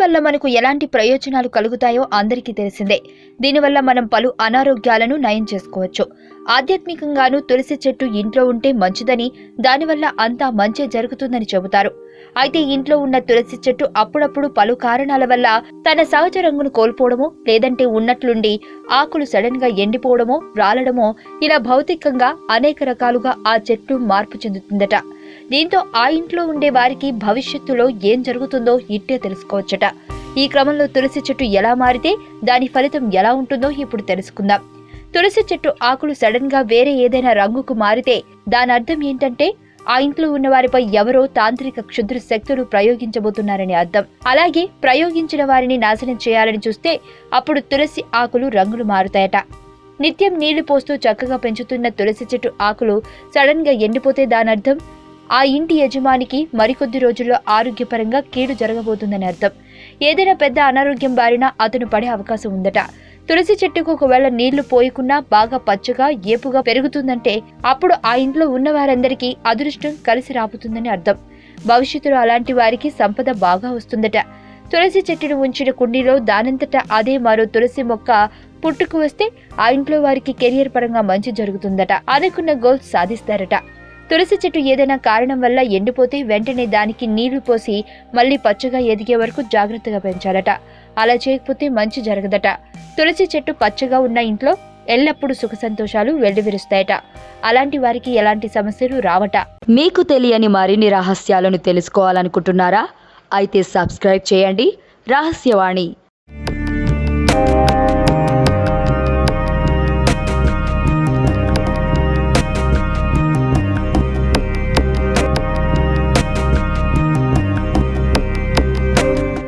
వల్ల మనకు ఎలాంటి ప్రయోజనాలు కలుగుతాయో అందరికీ తెలిసిందే. దీనివల్ల మనం పలు అనారోగ్యాలను నయం చేసుకోవచ్చు. ఆధ్యాత్మికంగానూ తులసి చెట్టు ఇంట్లో ఉంటే మంచిదని దానివల్ల అంతా మంచి జరుగుతుందని చెబుతారు. అయితే ఇంట్లో ఉన్న తులసి చెట్టు అప్పుడప్పుడు పలు కారణాల వల్ల తన సహజ రంగును కోల్పోవడమో లేదంటే ఉన్నట్లుండి ఆకులు సడన్గా ఎండిపోవడమో రాలడమో ఇలా భౌతికంగా అనేక రకాలుగా ఆ చెట్టు మార్పు చెందుతుందట. దీంతో ఆ ఇంట్లో ఉండే వారికి భవిష్యత్తులో ఏం జరుగుతుందో ఇట్టే తెలుసుకోవచ్చట. ఈ క్రమంలో తులసి చెట్టు ఎలా మారితే దాని ఫలితం ఎలా ఉంటుందో ఇప్పుడు తెలుసుకుందాం. తులసి చెట్టు ఆకులు సడన్గా వేరే ఏదైనా రంగుకు మారితే దాని అర్థం ఏంటంటే ఆ ఇంట్లో ఉన్న వారిపై ఎవరో తాంత్రిక క్షుద్ర శక్తులు ప్రయోగించబోతున్నారని అర్థం. అలాగే ప్రయోగించిన వారిని నాశనం చేయాలని చూస్తే అప్పుడు తులసి ఆకులు రంగులు మారుతాయట. నిత్యం నీళ్ళు పోస్తూ చక్కగా పెంచుతున్న తులసి చెట్టు ఆకులు సడన్గా ఎండిపోతే దాని అర్థం? ఆ ఇంటి యజమానికి మరికొద్ది రోజుల్లో ఆరోగ్యపరంగా కీడు జరగబోతుందని అర్థం. ఏదైనా పెద్ద అనారోగ్యం బారిన అతను పడే అవకాశం ఉందట. తులసి చెట్టుకు ఒకవేళ నీళ్ళు పోయకున్నా బాగా పచ్చగా ఏపుగా పెరుగుతుందంటే అప్పుడు ఆ ఇంట్లో ఉన్న వారందరికీ అదృష్టం కలిసి రాబోతుందని అర్థం. భవిష్యత్తులో అలాంటి వారికి సంపద బాగా వస్తుందట. తులసి చెట్టును ఉంచిన కుండీలో దానంతట అదే మరో తులసి మొక్క పుట్టుకు వస్తే ఆ ఇంట్లో వారికి కెరియర్ పరంగా మంచి జరుగుతుందట. అనుకున్న గోల్స్ సాధిస్తారట. తులసి చెట్టు ఏదైనా కారణం వల్ల ఎండిపోతే వెంటనే దానికి నీళ్ళు పోసి మళ్ళీ పచ్చగా ఎదిగే వరకు జాగ్రత్తగా పెంచాలట. అలా చేయకపోతే మంచి జరగదట. తులసి చెట్టు పచ్చగా ఉన్న ఇంట్లో ఎల్లప్పుడూ సుఖ సంతోషాలు వెల్లివిరుస్తాయట. అలాంటి వారికి ఎలాంటి సమస్యలు రావట. మీకు తెలియని మరిన్ని రహస్యాలను తెలుసుకోవాలనుకుంటున్నారా? అయితే సబ్స్క్రైబ్ చేయండి. రహస్యవాణి